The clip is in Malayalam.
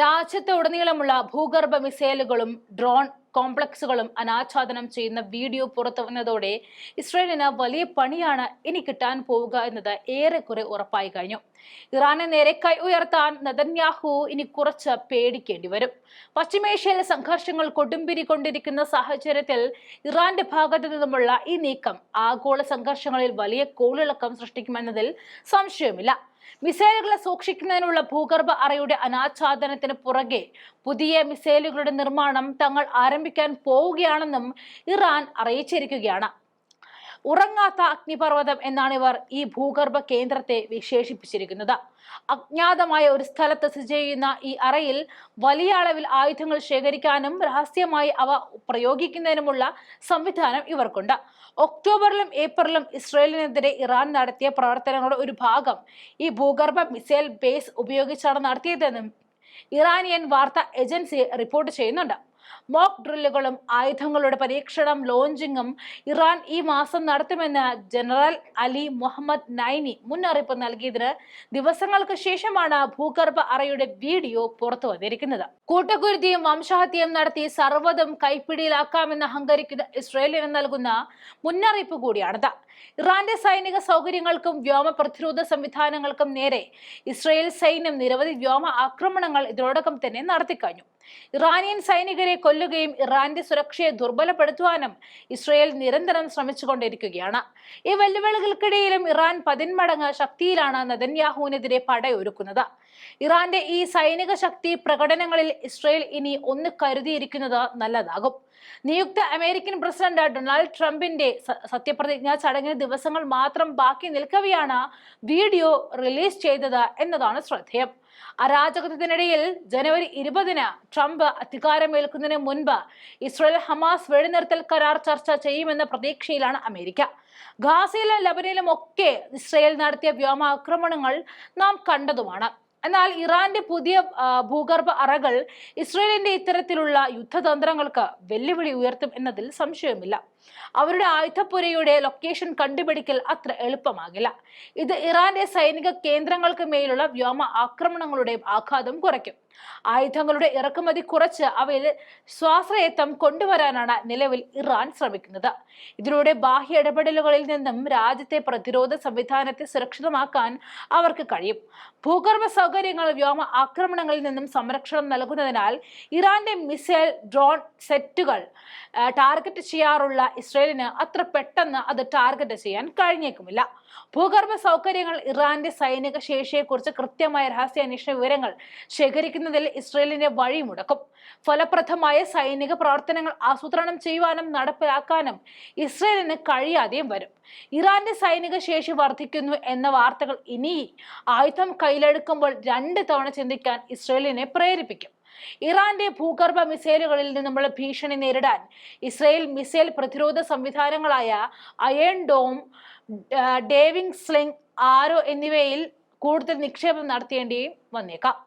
രാജ്യത്തുടനീളമുള്ള ഭൂഗർഭ മിസൈലുകളും ഡ്രോൺ കോംപ്ലക്സുകളും അനാച്ഛാദനം ചെയ്യുന്ന വീഡിയോ പുറത്തു വന്നതോടെ ഇസ്രയേലിന് വലിയ പണിയാണ് ഇനി കിട്ടാൻ പോവുക എന്നത് ഏറെക്കുറെ ഉറപ്പായി കഴിഞ്ഞു. ഇറാനെ നേരെ കൈ ഉയർത്താൻ നദന്യാഹു ഇനി കുറച്ച് പേടിക്കേണ്ടി വരും. പശ്ചിമേഷ്യയിലെ സംഘർഷങ്ങൾ കൊടുമ്പിരി കൊണ്ടിരിക്കുന്ന സാഹചര്യത്തിൽ ഇറാന്റെ ഭാഗത്തു നിന്നുമുള്ള ഈ നീക്കം ആഗോള സംഘർഷങ്ങളിൽ വലിയ കോളിളക്കം സൃഷ്ടിക്കുമെന്നതിൽ സംശയമില്ല മിസൈലുകളെ സൂക്ഷിക്കുന്നതിനുള്ള ഭൂഗർഭ അറയുടെ അനാച്ഛാദനത്തിന് പുറകെ പുതിയ മിസൈലുകളുടെ നിർമ്മാണം തങ്ങൾ ആരംഭിക്കാൻ പോവുകയാണെന്നും ഇറാൻ അറിയിച്ചിരിക്കുകയാണ്. ഉറങ്ങാത്ത അഗ്നിപർവതം എന്നാണ് ഇവർ ഈ ഭൂഗർഭ കേന്ദ്രത്തെ വിശേഷിപ്പിച്ചിരിക്കുന്നത്. അജ്ഞാതമായ ഒരു സ്ഥലത്ത് സ്ഥിതി ചെയ്യുന്ന ഈ അറയിൽ വലിയ അളവിൽ ആയുധങ്ങൾ ശേഖരിക്കാനും രഹസ്യമായി അവ പ്രയോഗിക്കുന്നതിനുമുള്ള സംവിധാനം ഇവർക്കുണ്ട്. ഒക്ടോബറിലും ഏപ്രിലും ഇസ്രയേലിനെതിരെ ഇറാൻ നടത്തിയ പ്രവർത്തനങ്ങളുടെ ഒരു ഭാഗം ഈ ഭൂഗർഭ മിസൈൽ ബേസ് ഉപയോഗിച്ചാണ് നടത്തിയതെന്നും ഇറാനിയൻ വാർത്താ ഏജൻസി റിപ്പോർട്ട് ചെയ്യുന്നുണ്ട്. മോക്ക് ഡ്രില്ലുകളും ആയുധങ്ങളുടെ പരീക്ഷണം ലോഞ്ചിങ്ങും ഇറാൻ ഈ മാസം നടത്തുമെന്ന് ജനറൽ അലി മുഹമ്മദ് നൈനി മുന്നറിയിപ്പ് നൽകിയതിന് ദിവസങ്ങൾക്ക് ശേഷമാണ് ഭൂഗർഭ അറയുടെ വീഡിയോ പുറത്തു വന്നിരിക്കുന്നത്. കൂട്ടക്കുരുതിയും വംശഹത്യയും നടത്തി സർവതും കൈപ്പിടിയിലാക്കാമെന്ന് അഹങ്കരിക്കുന്ന ഇസ്രയേലിന് നൽകുന്ന മുന്നറിയിപ്പ് കൂടിയാണിത്. ഇറാന്റെ സൈനിക സൗകര്യങ്ങൾക്കും വ്യോമ പ്രതിരോധ സംവിധാനങ്ങൾക്കും നേരെ ഇസ്രയേൽ സൈന്യം നിരവധി വ്യോമ ആക്രമണങ്ങൾ ഇതിനോടകം തന്നെ നടത്തിക്കഴിഞ്ഞു. ഇറാനിയൻ സൈനികരെ കൊല്ലുകയും ഇറാന്റെ സുരക്ഷയെ ദുർബലപ്പെടുത്തുവാനും ഇസ്രയേൽ നിരന്തരം ശ്രമിച്ചുകൊണ്ടിരിക്കുകയാണ്. ഈ വെല്ലുവിളികൾക്കിടയിലും ഇറാൻ പതിന്മടങ്ങ് ശക്തിയിലാണ് നദൻയാഹുവിനെതിരെ പടയൊരുക്കുന്നത്. ഇറാന്റെ ഈ സൈനിക ശക്തി പ്രകടനങ്ങളിൽ ഇസ്രയേൽ ഇനി ഒന്ന് കരുതിയിരിക്കുന്നത് നല്ലതാകും. നിയുക്ത അമേരിക്കൻ പ്രസിഡന്റ് ഡൊണാൾഡ് ട്രംപിന്റെ സത്യപ്രതിജ്ഞാ ചടങ്ങിന് ദിവസങ്ങൾ മാത്രം ബാക്കി നിൽക്കവെയാണ് വീഡിയോ റിലീസ് ചെയ്തത് എന്നതാണ് ശ്രദ്ധേയം. അരാജകത്വത്തിനിടയിൽ ജനുവരി ഇരുപതിന് ട്രംപ് അധികാരമേൽക്കുന്നതിന് മുൻപ് ഇസ്രയേൽ ഹമാസ് വെടിനിർത്തൽ കരാർ ചർച്ച ചെയ്യുമെന്ന പ്രതീക്ഷയിലാണ് അമേരിക്ക. ഗാസയിലും ലബനയിലും ഒക്കെ ഇസ്രയേൽ നടത്തിയ വ്യോമാക്രമണങ്ങൾ നാം കണ്ടതുമാണ്. എന്നാൽ ഇറാന്റെ പുതിയ ഭൂഗർഭ അറകൾ ഇസ്രയേലിന്റെ ഇത്തരത്തിലുള്ള യുദ്ധതന്ത്രങ്ങൾക്ക് വെല്ലുവിളി ഉയർത്തും എന്നതിൽ സംശയമില്ല അവരുടെ ആയുധപ്പുരയുടെ ലൊക്കേഷൻ കണ്ടുപിടിക്കൽ അത്ര എളുപ്പമാകില്ല. ഇത് ഇറാന്റെ സൈനിക കേന്ദ്രങ്ങൾക്ക് മേലുള്ള വ്യോമ ആക്രമണങ്ങളുടെ ആഘാതം കുറയ്ക്കും. ആയുധങ്ങളുടെ ഇറക്കുമതി കുറച്ച് അവയിൽ സ്വാശ്രയത്വം കൊണ്ടുവരാനാണ് നിലവിൽ ഇറാൻ ശ്രമിക്കുന്നത്. ഇതിലൂടെ ബാഹ്യ ഇടപെടലുകളിൽ നിന്നും രാജ്യത്തെ പ്രതിരോധ സംവിധാനത്തെ സുരക്ഷിതമാക്കാൻ അവർക്ക് കഴിയും. ഭൂഗർഭ സൗകര്യങ്ങൾ വ്യോമ ആക്രമണങ്ങളിൽ നിന്നും സംരക്ഷണം നൽകുന്നതിനാൽ ഇറാന്റെ മിസൈൽ ഡ്രോൺ സെറ്റുകൾ ടാർഗറ്റ് ചെയ്യാറുള്ള ഇസ്രയേലിന് അത്ര പെട്ടെന്ന് അത് ടാർഗറ്റ് ചെയ്യാൻ കഴിഞ്ഞേക്കുമില്ല. ഭൂഗർഭ സൗകര്യങ്ങൾ ഇറാന്റെ സൈനിക ശേഷിയെക്കുറിച്ച് കൃത്യമായ രഹസ്യാന്വേഷണ വിവരങ്ങൾ ശേഖരിക്കുന്നതിൽ ഇസ്രയേലിന്റെ വഴി മുടക്കും. ഫലപ്രദമായ സൈനിക പ്രവർത്തനങ്ങൾ ആസൂത്രണം ചെയ്യുവാനും നടപ്പിലാക്കാനും ഇസ്രയേലിന് കഴിയാതെയും വരും. ഇറാന്റെ സൈനിക ശേഷി വർദ്ധിക്കുന്നു എന്ന വാർത്തകൾ ഇനി ആയുധം കയ്യിലെടുക്കുമ്പോൾ രണ്ട് തവണ ചിന്തിക്കാൻ ഇസ്രയേലിനെ പ്രേരിപ്പിക്കും. ഇറാന്റെ ഭൂഗർഭ മിസൈലുകളിൽ നിന്നുമുള്ള ഭീഷണി നേരിടാൻ ഇസ്രയേൽ മിസൈൽ പ്രതിരോധ സംവിധാനങ്ങളായ അയൺ ഡോം ഡേവിംഗ് സ്ലിംഗ് ആരോ എന്നിവയിൽ കൂടുതൽ നിക്ഷേപം നടത്തേണ്ടിയും വന്നേക്കാം.